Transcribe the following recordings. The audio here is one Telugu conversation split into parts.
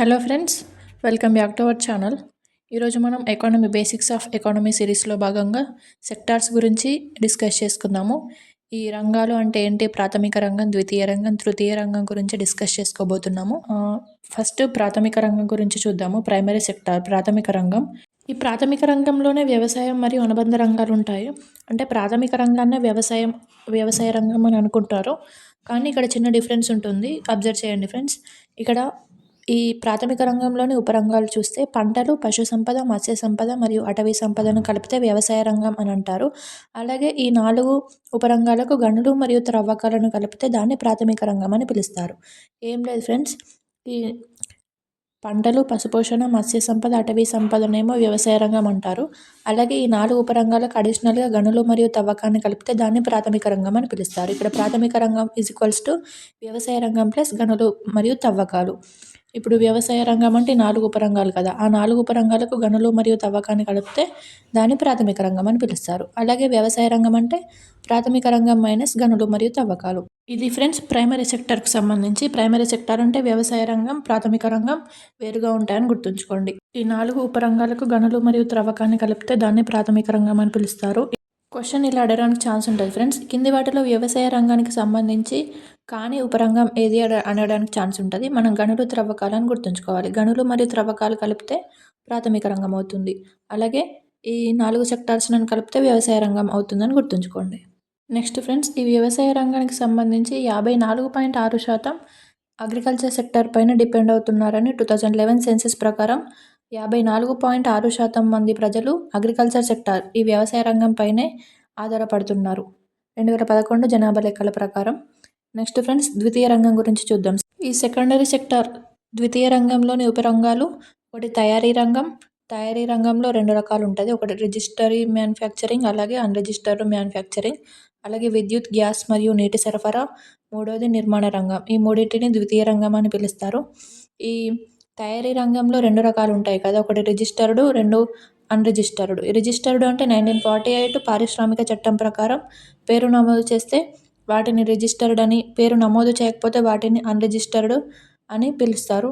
Hello friends welcome back to our channel. ఈరోజు మనం ఎకానమీ బేసిక్స్ ఆఫ్ ఎకానమీ సిరీస్లో భాగంగా సెక్టార్స్ గురించి డిస్కస్ చేసుకుందాము. ఈ రంగాలు అంటే ఏంటి? ప్రాథమిక రంగం ద్వితీయ రంగం తృతీయ రంగం గురించి డిస్కస్ చేసుకోబోతున్నాము. ఫస్ట్ ప్రాథమిక రంగం గురించి చూద్దాము. ప్రైమరీ సెక్టార్ ప్రాథమిక రంగం. ఈ ప్రాథమిక రంగంలోనే వ్యవసాయం మరియు అనుబంధ రంగాలు ఉంటాయి. అంటే ప్రాథమిక రంగాన్నే వ్యవసాయం వ్యవసాయ రంగం అని అనుకుంటారు. కానీ ఇక్కడ చిన్న డిఫరెన్స్ ఉంటుంది. అబ్జర్వ్ చేయండి ఫ్రెండ్స్. ఇక్కడ ఈ ప్రాథమిక రంగంలోని ఉపరంగాలు చూస్తే పంటలు పశు సంపద మత్స్య సంపద మరియు అటవీ సంపదను కలిపితే వ్యవసాయ రంగం అని అంటారు. అలాగే ఈ నాలుగు ఉపరంగాలకు గనులు మరియు త్రవ్వకాలను కలిపితే దాన్ని ప్రాథమిక రంగం అని పిలుస్తారు. ఏం లేదు ఫ్రెండ్స్. ఈ పంటలు పశుపోషణ మత్స్య సంపద అటవీ సంపదనేమో వ్యవసాయ రంగం అంటారు. అలాగే ఈ నాలుగు ఉపరంగాలకు అడిషనల్గా గనులు మరియు తవ్వకాన్ని కలిపితే దాన్ని ప్రాథమిక రంగం అని పిలుస్తారు. ఇక్కడ ప్రాథమిక రంగం ఈజ్ ఈక్వల్స్ టు వ్యవసాయ రంగం ప్లస్ గనులు మరియు తవ్వకాలు. ఇప్పుడు వ్యవసాయ రంగం అంటే నాలుగు ఉపరంగాలు కదా. ఆ నాలుగు ఉపరంగాలకు గనులు మరియు తవ్వకాన్ని కలిపితే దాన్ని ప్రాథమిక రంగం అని పిలుస్తారు. అలాగే వ్యవసాయ రంగం అంటే ప్రాథమిక రంగం మైనస్ గనులు మరియు తవ్వకాలు. ఇది ఫ్రెండ్స్ ప్రైమరీ సెక్టర్కు సంబంధించి ప్రైమరీ సెక్టర్ అంటే వ్యవసాయ రంగం ప్రాథమిక రంగం వేరుగా ఉంటాయని గుర్తుంచుకోండి. ఈ నాలుగు ఉపరంగాలకు గనులు మరియు త్రవ్వకాన్ని కలిపితే దాన్ని ప్రాథమిక రంగం అని పిలుస్తారు. క్వశ్చన్ ఇలా అడగడానికి ఛాన్స్ ఉంటుంది ఫ్రెండ్స్ కింది వాటిలో వ్యవసాయ రంగానికి సంబంధించి కానీ ఉపరంగం ఏది అనడానికి ఛాన్స్ ఉంటుంది. మనం గనులు త్రవ్వకాలను గుర్తుంచుకోవాలి. గనులు మరియు త్రవ్వకాలు కలిపితే ప్రాథమిక రంగం అవుతుంది. అలాగే ఈ నాలుగు సెక్టార్స్లను కలిపితే వ్యవసాయ రంగం అవుతుందని గుర్తుంచుకోండి. నెక్స్ట్ ఫ్రెండ్స్ ఈ వ్యవసాయ రంగానికి సంబంధించి యాభై నాలుగు పాయింట్ ఆరు శాతం అగ్రికల్చర్ సెక్టర్ పైన డిపెండ్ అవుతున్నారని టూ థౌజండ్ లెవెన్ సెన్సెస్ ప్రకారం యాభై నాలుగు పాయింట్ ఆరు శాతం మంది ప్రజలు అగ్రికల్చర్ సెక్టార్ ఈ వ్యవసాయ రంగంపైనే ఆధారపడుతున్నారు. రెండు వేల పదకొండు జనాభా లెక్కల ప్రకారం. నెక్స్ట్ ఫ్రెండ్స్ ద్వితీయ రంగం గురించి చూద్దాం. ఈ సెకండరీ సెక్టార్ ద్వితీయ రంగంలోని ఉపరంగాలు ఒకటి తయారీ రంగం. తయారీ రంగంలో రెండు రకాలు ఉంటుంది ఒకటి రిజిస్టరీ మ్యానుఫ్యాక్చరింగ్ అలాగే అన్రిజిస్టర్డ్ మ్యానుఫ్యాక్చరింగ్ అలాగే విద్యుత్ గ్యాస్ మరియు నీటి సరఫరా. మూడవది నిర్మాణ రంగం. ఈ మూడింటిని ద్వితీయ రంగం అని పిలుస్తారు. ఈ తయారీ రంగంలో రెండు రకాలు ఉంటాయి కదా. ఒకటి రిజిస్టర్డ్ రెండు అన్రిజిస్టర్డ్. రిజిస్టర్డ్ అంటే నైన్టీన్ ఫార్టీ ఎయిట్ పారిశ్రామిక చట్టం ప్రకారం పేరు నమోదు చేస్తే వాటిని రిజిస్టర్డ్ అని పేరు నమోదు చేయకపోతే వాటిని అన్రిజిస్టర్డ్ అని పిలుస్తారు.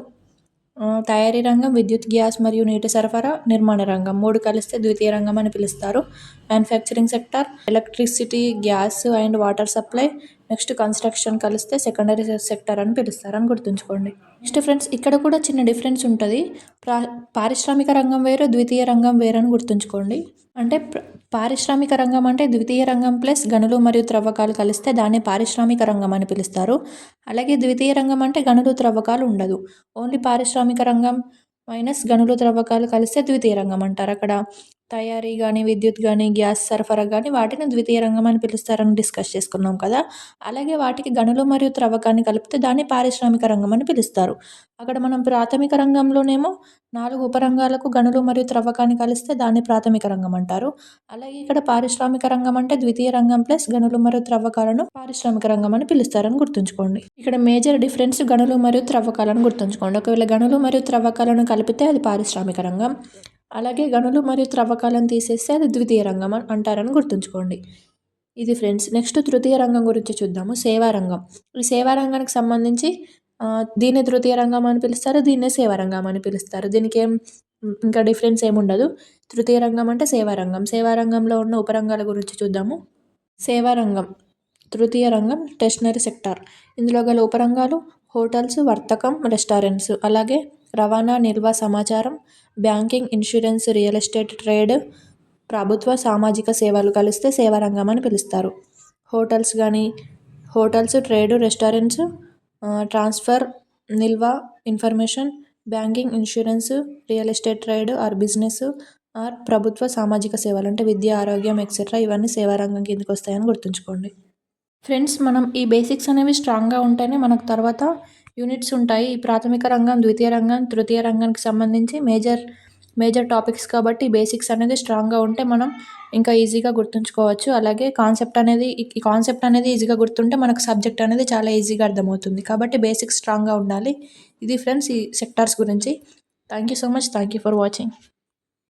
తయారీ రంగం విద్యుత్ గ్యాస్ మరియు నీటి సరఫరా నిర్మాణ రంగం మూడు కలిస్తే ద్వితీయ రంగం అని పిలుస్తారు. Manufacturing sector electricity gas and water supply next construction కలిస్తే సెకండరీ సెక్టర్ అని పిలుస్తారు అని గుర్తుంచుకోండి. నెక్స్ట్ ఫ్రెండ్స్ ఇక్కడ కూడా చిన్న డిఫరెన్స్ ఉంటుంది. పారిశ్రామిక రంగం వేరు ద్వితీయ రంగం వేరు అని గుర్తుంచుకోండి. అంటే పారిశ్రామిక రంగం అంటే ద్వితీయ రంగం ప్లస్ గనులు మరియు త్రవ్వకాలు కలిస్తే దాన్ని పారిశ్రామిక రంగం అని పిలుస్తారు. అలాగే ద్వితీయ రంగం అంటే గనులు త్రవ్వకాలు ఉండదు. ఓన్లీ పారిశ్రామిక రంగం మైనస్ గనులు త్రవ్వకాలు కలిస్తే ద్వితీయ రంగం అంటారు అక్కడ. తయారీ కానీ విద్యుత్ కానీ గ్యాస్ సరఫరా కానీ వాటిని ద్వితీయ రంగం అని పిలుస్తారని డిస్కస్ చేసుకున్నాం కదా. అలాగే వాటికి గనులు మరియు త్రవ్వకాన్ని కలిపితే దాన్ని పారిశ్రామిక రంగం అని పిలుస్తారు. అక్కడ మనం ప్రాథమిక రంగంలోనేమో నాలుగు ఉపరంగాలకు గనులు మరియు త్రవ్వకాన్ని కలిస్తే దాన్ని ప్రాథమిక రంగం అంటారు. అలాగే ఇక్కడ పారిశ్రామిక రంగం అంటే ద్వితీయ రంగం ప్లస్ గనులు మరియు త్రవ్వకాలను పారిశ్రామిక రంగం అని పిలుస్తారని గుర్తుంచుకోండి. ఇక్కడ మేజర్ డిఫరెన్స్ గనులు మరియు త్రవ్వకాలను గుర్తుంచుకోండి. ఒకవేళ గనులు మరియు త్రవ్వకాలను కలిపితే అది పారిశ్రామిక రంగం. అలాగే గనులు మరియు త్రవ్వకాలను తీసేస్తే అది ద్వితీయ రంగం అంటారని గుర్తుంచుకోండి. ఇది ఫ్రెండ్స్ నెక్స్ట్ తృతీయ రంగం గురించి చూద్దాము. సేవారంగం ఈ సేవారంగానికి సంబంధించి దీన్ని తృతీయ రంగం అని పిలుస్తారు దీన్నే సేవారంగం అని పిలుస్తారు. దీనికి ఏం ఇంకా డిఫరెన్స్ ఏముండదు తృతీయ రంగం అంటే సేవారంగం సేవారంగంలో ఉన్న ఉపరంగాల గురించి చూద్దాము. సేవా రంగం. తృతీయ రంగం స్టేషనరీ సెక్టార్. ఇందులో గల ఉపరంగాలు హోటల్స్ వర్తకం రెస్టారెంట్స్. అలాగే రవాణా నిల్వ సమాచారం banking insurance real estate trade ప్రభుత్వ సామాజిక సేవలు కలిస్తే సేవా రంగం అని పిలుస్తారు. హోటల్స్ కానీ హోటల్స్ ట్రేడ్ రెస్టారెంట్స్ ట్రాన్స్ఫర్ నిల్వ information banking insurance real estate trade or business or ప్రభుత్వ సామాజిక సేవలు అంటే విద్య ఆరోగ్యం ఎక్సెట్రా ఇవన్నీ సేవా రంగం కిందకి వస్తాయని గుర్తుంచుకోండి. ఫ్రెండ్స్ మనం ఈ బేసిక్స్ అనేవి స్ట్రాంగ్గా ఉంటేనే మనకు తర్వాత యూనిట్స్ ఉంటాయి. ఈ ప్రాథమిక రంగం ద్వితీయ రంగం తృతీయ రంగానికి సంబంధించి మేజర్ మేజర్ టాపిక్స్ కాబట్టి బేసిక్స్ అనేది స్ట్రాంగ్గా ఉంటే మనం ఇంకా ఈజీగా గుర్తుంచుకోవచ్చు. అలాగే కాన్సెప్ట్ అనేది ఈ కాన్సెప్ట్ అనేది ఈజీగా గుర్తుంటే మనకు సబ్జెక్ట్ అనేది చాలా ఈజీగా అర్థమవుతుంది. కాబట్టి బేసిక్స్ స్ట్రాంగ్గా ఉండాలి. ఇది ఫ్రెండ్స్ ఈ సెక్టార్స్ గురించి. Thank you so much. Thank you for watching.